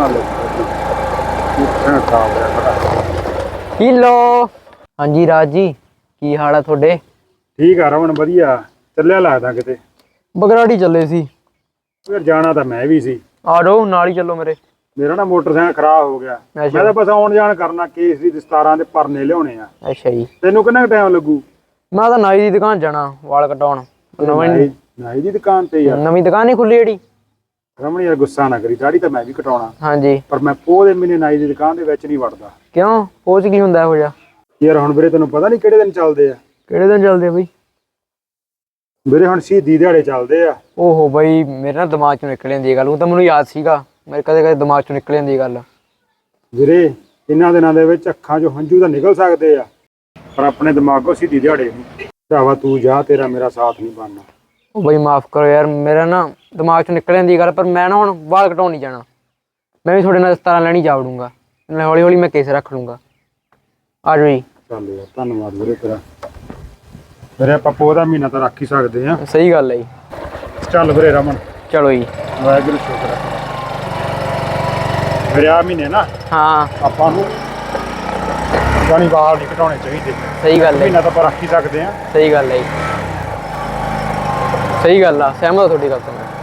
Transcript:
ਨਾਲ। ਕਿੱਥੇ ਖਾ ਗਿਆ ਬੜਾ। ਕਿਲੋ। ਹਾਂਜੀ ਰਾਜ ਜੀ ਕੀ ਹਾਲ ਆ ਤੁਹਾਡੇ? ਠੀਕ ਆ ਰਮਨ ਵਧੀਆ। ਚੱਲਿਆ ਲੱਗਦਾ ਕਿਤੇ? ਬਗਰਾੜੀ ਚੱਲੇ ਸੀ। ਫਿਰ ਜਾਣਾ ਤਾਂ ਮੈਂ ਵੀ ਸੀ। ਆ ਜਾਓ ਨਾਲ ਹੀ ਚੱਲੋ ਮੇਰੇ। ਮੇਰਾ ਨਾ ਮੋਟਰਸਾਈਕਲ ਖਰਾਬ ਹੋ ਗਿਆ। ਮੈਂ ਤਾਂ ਬਸ ਆਉਣ ਜਾਣ ਕਰਨਾ ਕੇਸ ਦੀ ਦਸਤਾਰਾਂ ਦੇ ਪਰਨੇ ਲਿਆਉਣੇ ਆ। ਅੱਛਾ ਜੀ। ਤੈਨੂੰ ਕਿੰਨਾ ਟਾਈਮ ਲੱਗੂ? ਮੈਂ ਤਾਂ ਨਾਈ ਦੀ ਦੁਕਾਨ ਜਾਣਾ ਵਾਲ ਕਟਾਉਣ। ਨਵੀਂ ਨਾਈ ਨਾਈ ਦੀ ਦੁਕਾਨ ਤੇ ਯਾਰ। ਨਵੀਂ ਦੁਕਾਨ ਨਹੀਂ ਖੁੱਲੀ ਜਿਹੜੀ? ਰਮਨ ਯਾਰ ਗੁੱਸਾ ਨਾ ਕਰੀ ਦਾੜੀ ਤਾਂ ਮੈਂ ਵੀ ਕਟਾਉਣਾ। ਹਾਂਜੀ। ਪਰ ਮੈਂ ਪੋਹ ਦੇ ਮਹੀਨੇ ਨਾਈ ਦੀ ਦੁਕਾਨ ਦੇ ਵਿੱਚ ਨਹੀਂ ਵੜਦਾ। ਕਿਉਂ? ਪੋਚ ਕੀ ਹੁੰਦਾ ਇਹੋ ਜਿਹਾ? ਯਾਰ ਹੁਣ ਵੀਰੇ ਤੈਨੂੰ ਪਤਾ ਨਹੀਂ ਕਿਹੜੇ ਦਿਨ ਚੱਲਦੇ ਆ। ਕਿਹੜੇ ਦਿਨ ਚੱਲਦੇ ਆ ਬਈ? ਵੀਰੇ ਹੁਣ ਸ਼ਹੀਦੀ ਦਿਹਾੜੇ ਚੱਲਦੇ ਆ। ਓਹੋ ਬਈ ਮੇਰੇ ਨਾ ਦਿਮਾਗ ਚੋਂ ਨਿਕਲ ਜਾਂਦੀ ਇਹ ਗੱਲ। ਉਹ ਤਾਂ ਮੈਨੂੰ ਯਾਦ ਸੀਗਾ। ਮੇਰੇ ਕਦੇ ਕਦੇ ਦਿਮਾਗ ਚੋਂ ਨਿਕਲ ਜਾਂਦੀ ਇਹ ਗੱਲ। ਵੀਰੇ ਇਹਨਾਂ ਦਿਨਾਂ ਦੇ ਵਿੱਚ ਅੱਖਾਂ 'ਚੋਂ ਹੰਝੂ ਤਾਂ ਨਿਕਲ ਸਕਦੇ ਆ। ਪਰ ਆਪਣੇ ਦਿਮਾਗੋਂ ਸਿੱਧੀ ਦਿਹਾੜੇ ਨਹੀਂ। ਭਰਾਵਾ ਤੂੰ ਜਾ ਤੇਰਾ ਮੇਰਾ ਸਾਥ ਨਹੀਂ ਬਣਨਾ। ਉਹ ਬਈ ਮਾਫ ਕਰੋ ਯਾਰ ਮੇਰਾ ਨਾ ਦਿਮਾਗ ਚੋਂ ਨਿਕਲ ਜਾਂਦੀ ਗੱਲ ਪਰ ਮੈਂ ਨਾ ਹੁਣ ਵਾਲ ਕਟਾਉਣ ਨਹੀਂ ਜਾਣਾ। ਮੈਂ ਵੀ ਤੁਹਾਡੇ ਨਾਲ ਦਸਤਾਰਾਂ ਲੈਣੀ ਜਾ ਵੜੂੰਗਾ। ਨਾਲੇ ਹੌਲੀ ਹੌਲੀ ਮੈਂ ਕੇਸ ਰੱਖ ਲੂੰਗਾ। ਆ ਜਾਓ ਜੀ। ਚੱਲ ਯਾਰ ਧੰਨਵਾਦ ਵੀਰੇ ਤੇਰਾ। ਵੀਰੇ ਆਪਾਂ ਪੋਹ ਦਾ ਮਹੀਨਾ ਤਾਂ ਰੱਖ ਹੀ ਸਕਦੇ ਆ ਸਹੀ ਗੱਲ ਹੈ ਜੀ। ਚੱਲ ਵੀਰੇ ਰਮਨ। ਚਲੋ ਜੀ। ਵਾਹਿਗੁਰੂ ਸ਼ੁਕਰ ਹੈ ਵੀਰੇ ਆ ਮਹੀਨੇ ਨਾ ਹਾਂ। ਆਪਾਂ ਨੂੰ ਜਾਨੀ ਵਾਲ ਨਹੀਂ ਘਟਾਉਣੇ ਚਾਹੀਦੇ। ਸਹੀ ਗੱਲ ਹੈ। ਮਹੀਨਾ ਤਾਂ ਆਪਾਂ ਰੱਖ ਹੀ ਸਕਦੇ ਆ ਸਹੀ ਗੱਲ ਹੈ ਜੀ। ਸਹੀ ਗੱਲ ਆ ਸਹਿਮਤ ਹਾਂ ਤੁਹਾਡੀ ਗੱਲ ਤੋਂ ਮੈਂ।